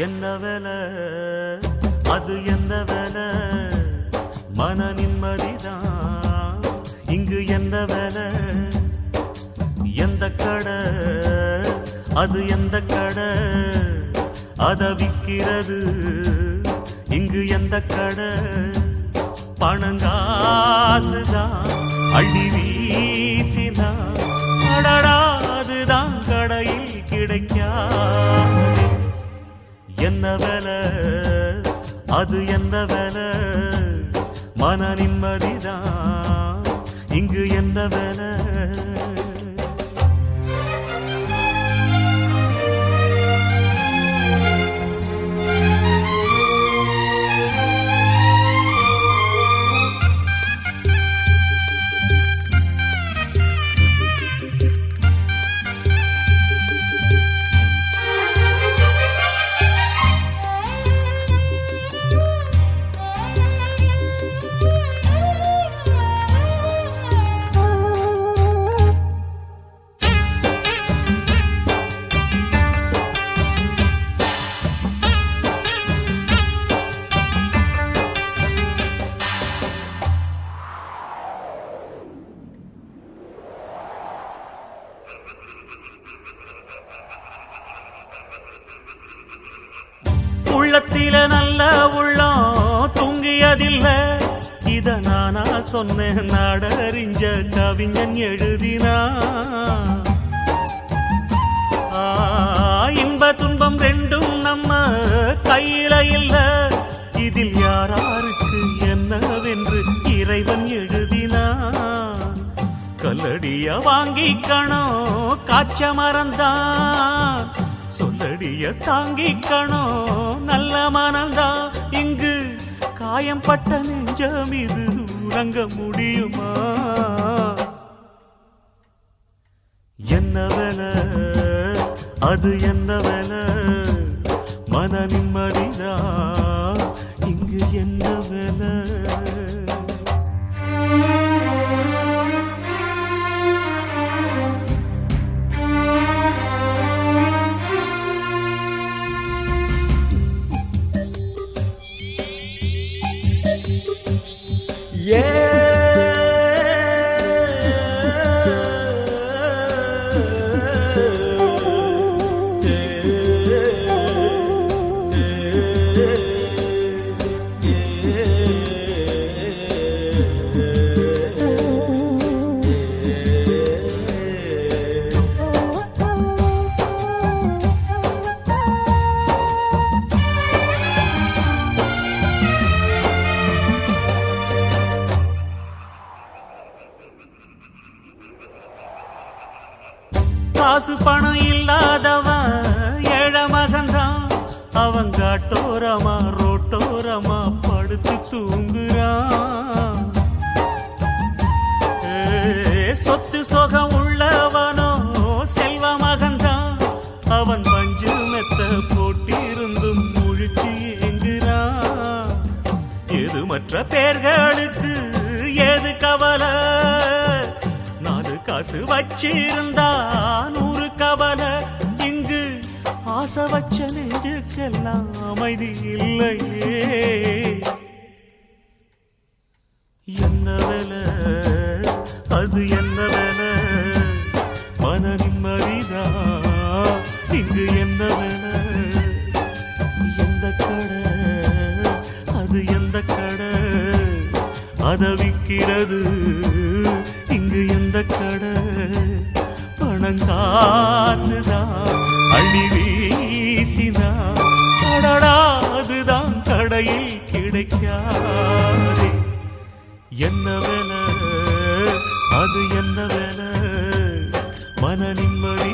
என்ன வேலை? அது என்ன வேலை? மன நிம்மதிதான். இங்கு என்ன வேலை? எந்த கடை? அது எந்த கடை? அதை விற்கிறது இங்கு எந்த கடை? பணங்காசுதான் அள்ளி வீசிதான் அடடா கடையில் கிடைக்காது என்ன வேலை அது என்ன வேலை மன நிம்மதிதான். இங்கு என்ன வேலை உள்ளத்தில நல்ல உள்ளம் தூங்கியதில்ல. இத நானா சொன்னேன் நாடறிஞ்ச கவிஞன் எழுதினா. இன்ப துன்பம் ரெண்டும் நம்ம கையில இல்ல. இதில் யாராருக்கு என்னவென்று இறைவன் எழுதினா. கல்லடிய வாங்கிக்கணும் காய்ச்ச மறந்தான். சொல்லடிய தாங்கிக்கணும் நல்ல மனம்தான் இங்கு காயம் பட்ட நெஞ்சம் இது உறங்க முடியுமா? என்ன அது என்ன மன நிம்மதிதான் இங்கு என்ன வேலை? Yeah. காசு பணம் இல்லாதவன் ஏழை மகன்தான். அவன் காட்டோரமா ரோட்டோரமா படுத்து தூங்குறான். சொத்து சொகம் உள்ளவனோ செல்வ மகன்தான். அவன் பஞ்சு மெத்த போட்டிருந்தும் முழுக்கி எங்குறான் எது மற்ற பேர்களுக்கு காசு வச்சிருந்தா நூறு கவலை. இங்கு ஆசை வச்ச நெஞ்சுக்கெல்லாம் அமைதி இல்லையே. இருக்கிறது இங்கு எந்த கடை பணங்காசுதான். அள்ளி வீசினான். கடடாதுதான் கடையில் கிடைக்காதே. என்ன வேலை? அது என்ன வேலை? மன நிம்மதி